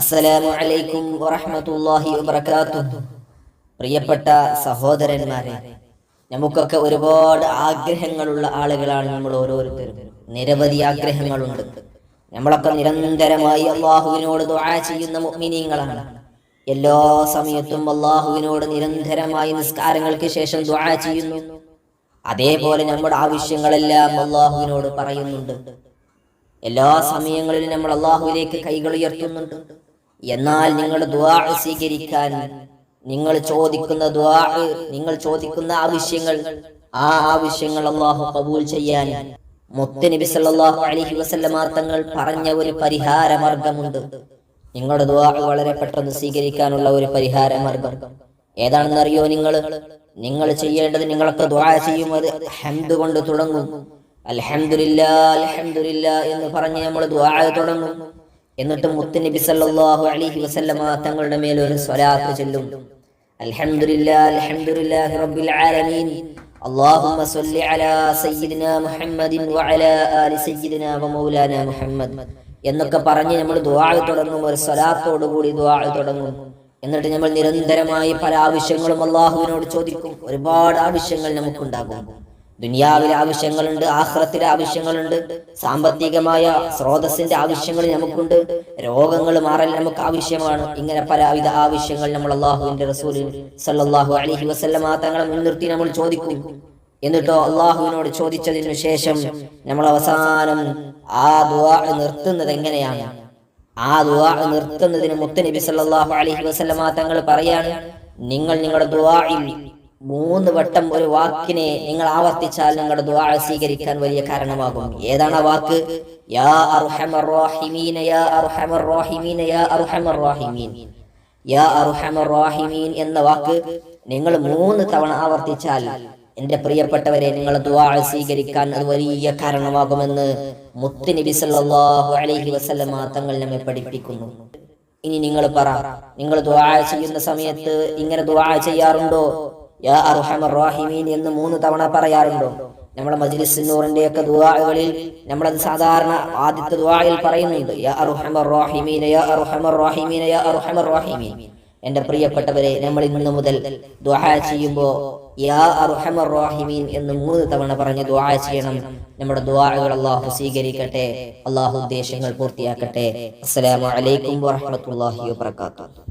അസ്സലാമു അലൈക്കും വറഹ്മത്തുള്ളാഹി വബറകാതുഹു. പ്രിയപ്പെട്ട സഹോദരന്മാരെ നമുക്കൊക്കെ ഒരുപാട് ആഗ്രഹങ്ങളുള്ള ആളുകളാണ് നമ്മൾ ഓരോരുത്തരും. നിരവധി ആഗ്രഹങ്ങളുണ്ട്. നമ്മളൊക്കെ നിരന്തരമായി അള്ളാഹുവിനോട് ദുആ ചെയ്യുന്ന മുഅ്മിനീങ്ങളാണ്. എല്ലാ സമയത്തും അള്ളാഹുവിനോട് നിരന്തരമായി നിസ്കാരങ്ങൾക്ക് ശേഷം ദുആ ചെയ്യുന്നു. അതേപോലെ നമ്മുടെ ആവശ്യങ്ങളെല്ലാം അള്ളാഹുവിനോട് പറയുന്നുണ്ട്. എല്ലാ സമയങ്ങളിലും നമ്മൾ അള്ളാഹുവിലേക്ക് കൈകൾ ഉയർത്തുന്നുണ്ട്. എന്നാൽ നിങ്ങൾ ദ്വാ സ്വീകരിക്കാൻ നിങ്ങൾ ചോദിക്കുന്ന ദ്വാ നിങ്ങൾ ചോദിക്കുന്ന ആവശ്യങ്ങൾ ആ ആവശ്യങ്ങൾ അള്ളാഹു കബൂൽ ചെയ്യാൻ മുത്തനബി സല്ലല്ലാഹു അലൈഹി വസല്ലമ തങ്ങൾ പറഞ്ഞ ഒരു പരിഹാര മാർഗമുണ്ട് നിങ്ങളുടെ ദ്വാ വളരെ പെട്ടെന്ന് സ്വീകരിക്കാനുള്ള ഒരു പരിഹാര മാർഗം ഏതാണെന്ന് അറിയോ നിങ്ങൾ? നിങ്ങൾ ചെയ്യേണ്ടത് നിങ്ങളൊക്കെ ദ്വാ ചെയ്യുന്നത് ഹംദ് കൊണ്ട് തുടങ്ങും. അൽഹംദുലില്ലാ അൽഹംദുലില്ലാ എന്ന് പറഞ്ഞ് നമ്മൾ ദ്വാ തുടങ്ങും. എന്നിട്ട് മുത്തുനബി സല്ലല്ലാഹു അലൈഹി വസല്ലമ തങ്ങളുടെ മേൽ ഒരു സ്വലാത്ത് ചൊല്ലും അൽഹംദുലില്ലാ അൽഹംദുലില്ലാഹി റബ്ബിൽ ആലമീൻ اللهم صل على سيدنا محمد وعلى آل سيدنا ومولانا محمد എന്നൊക്കെ പറഞ്ഞ് നമ്മൾ ദുആ തുടങ്ങും ഒരു സ്വലാത്തോടു കൂടി ദുആ തുടങ്ങും എന്നിട്ട് നമ്മൾ നിരന്തരമായി പല ആവശ്യങ്ങളും അള്ളാഹുവിനോട് ചോദിക്കും ഒരുപാട് ആവശ്യങ്ങൾ നമുക്കുണ്ടാകും ദുനിയാവിലെ ആവശ്യങ്ങളുണ്ട് ആഹ്റത്തിലെ ആവശ്യങ്ങളുണ്ട് സാമ്പത്തികമായ സ്രോതസ്സിന്റെ ആവശ്യങ്ങൾ നമുക്കുണ്ട് രോഗങ്ങൾ മാറൽ നമുക്ക് ആവശ്യമാണ്. ഇങ്ങനെ പലവിധ ആവശ്യങ്ങൾ നമ്മൾ അള്ളാഹുവിന്റെ റസൂലിൻ സല്ലാഹു അലഹി വസല്ലമ തങ്ങളെ മുൻനിർത്തി നമ്മൾ ചോദിക്കും. എന്നിട്ടോ അള്ളാഹുവിനോട് ചോദിച്ചതിനു ശേഷം നമ്മൾ അവസാനം ആ ദുവാ നിർത്തുന്നത് എങ്ങനെയാണ്? ആ ദുവാ നിർത്തുന്നതിന് മുത്തനബി സല്ലാഹു അലഹി വസല്ലമ തങ്ങൾ പറയാണ് നിങ്ങൾ നിങ്ങളുടെ ദുആയിൽ മൂന്ന് വട്ടം ഒരു വാക്കിനെ നിങ്ങൾ ആവർത്തിച്ചാൽ നിങ്ങളുടെ ദുആ സ്വീകരിക്കാൻ വലിയ കാരണമാകും. ഏതാണ് ആ വാക്ക്? യാ അർഹമർ യാ അർഹമർ യാ അർഹമർ യാ അർഹമർ എന്ന വാക്ക് നിങ്ങൾ മൂന്ന് തവണ ആവർത്തിച്ചാൽ എന്റെ പ്രിയപ്പെട്ടവരെ നിങ്ങൾ ദുആ സ്വീകരിക്കാൻ അത് വലിയ കാരണമാകുമെന്ന് മുത്തുനബി സല്ലല്ലാഹു അലൈഹി വസല്ലമ തങ്ങൾ നമ്മെ പഠിപ്പിക്കുന്നു. ഇനി നിങ്ങൾ പറ നിങ്ങൾ ദുആ ചെയ്യുന്ന സമയത്ത് ഇങ്ങനെ ദുആ ചെയ്യാറുണ്ടോ? യാ അർഹമർ എന്ന് മൂന്ന് തവണ പറയാറുണ്ടോ? നമ്മുടെ മജ്ലിസ് നൂറിന്റെ ഒക്കെ ദുആകളിൽ നമ്മളത് സാധാരണ ആദ്യത്തെ ദുആയിൽ പറയുന്നുണ്ട്. യാ അർഹമർ യാ അർഹമർ യാ അർഹമർ എന്റെ പ്രിയപ്പെട്ടവരെ നമ്മൾ ഇന്ന് മുതൽ ദുആ ചെയ്യുമ്പോൾ യാ അർഹമർ എന്ന് മൂന്ന് തവണ പറഞ്ഞ് ദുആ ചെയ്യണം. നമ്മുടെ ദുആകൾ അള്ളാഹു സ്വീകരിക്കട്ടെ അള്ളാഹു ഉദ്ദേശങ്ങൾ പൂർത്തിയാക്കട്ടെ. അസ്സലാമു അലൈക്കും വറഹ്മത്തുള്ളാഹി വബറകാതുഹു.